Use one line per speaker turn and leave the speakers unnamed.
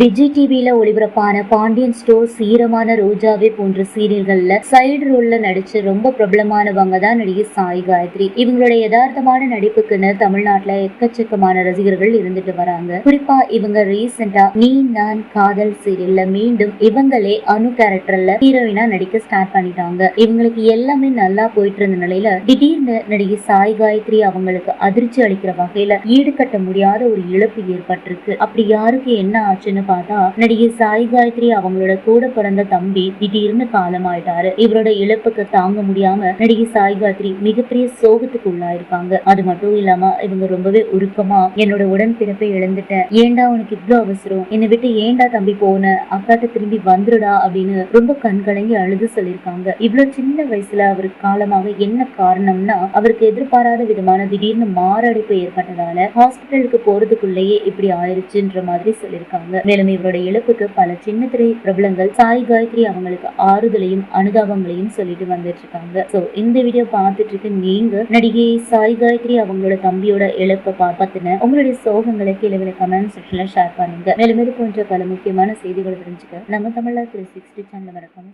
விஜய் டிவியில ஒளிபரப்பான பாண்டியன் ஸ்டோர் சீரமான ரோஜாவே போன்ற சீரியல்கள்ல சைடு ரோல்ல நடிச்சு ரொம்ப பிரபலமானவங்க தான் நடிகை சாய் காயத்ரி. இவங்களுடைய யதார்த்தமான நடிப்புக்குன்னு தமிழ்நாட்டுல எக்கச்சக்கமான ரசிகர்கள் இருந்துட்டு வராங்க. குறிப்பா இவங்க ரீசெண்டா நீ நான் காதல் சீரியல்ல மீண்டும் இவங்களே அணு கேரக்டர்ல ஹீரோயினா நடிக்க ஸ்டார்ட் பண்ணிட்டாங்க. இவங்களுக்கு எல்லாமே நல்லா போயிட்டு இருந்த நிலையில திடீர்னு நடிகை சாய் காயத்ரி அவங்களுக்கு அதிர்ச்சி அளிக்கிற வகையில ஈடுகட்ட முடியாத ஒரு இழப்பு ஏற்பட்டிருக்கு. அப்படி யாருக்கு என்ன ஆச்சுன்னு பார்த்தா நடிகை சாய் காயத்ரி அவங்களோட கூட பிறந்த தம்பி திடீர்னு காலமாயிட்டாரு. இவரோட இழப்புக்கு தாங்க முடியாம நடிகை சாய் காயத்ரி மிகப்பெரிய சோகத்துக்கு உள்ளாயிருக்காங்க அது மட்டும் இல்லாம இவங்க ரொம்பவே உருக்கமா என்னோட உடன்பிறப்பை இழந்துட்டேன் ஏன்டா உனக்கு இவ்வளவு அவசரம்? என்னை விட்டு ஏன்டா தம்பி போன? அக்காட்ட திரும்பி வந்துடுடா அப்படின்னு ரொம்ப கண்கலங்கி அழுது சொல்லியிருக்காங்க. இவ்வளவு சின்ன வயசுல அவருக்கு காலமாக என்ன காரணம்னா அவருக்கு எதிர்பாராத விதமான திடீர்னு மாரடைப்பு ஏற்பட்டதால ஹாஸ்பிட்டலுக்கு போறதுக்குள்ளேயே இப்படி ஆயிருச்சுன்ற மாதிரி சொல்லியிருக்காங்க. மேலும் இவரோட இழப்புக்கு பல சின்ன திரை பிரபலங்கள் சாய் காயத்ரி அவங்களுக்கு ஆறுதலையும் அனுதாபங்களையும் சொல்லிட்டு வந்துட்டு இருக்காங்க சோ இந்த வீடியோ பார்த்துட்டு இருக்க நீங்க நடிகை சாய் காயத்ரி அவங்களோட தம்பியோட இழப்பை பா- பத்தின உங்களுடைய சோகங்களை கீழே கமெண்ட் செக்ஷன்ல ஷேர் பண்ணுங்க. மேலும் இது போன்ற பல முக்கியமான செய்திகளை தெரிஞ்சுக்க நம்ம தமிழ்ல த்ரீ சிக்ஸ்டி சேனல் மறக்காம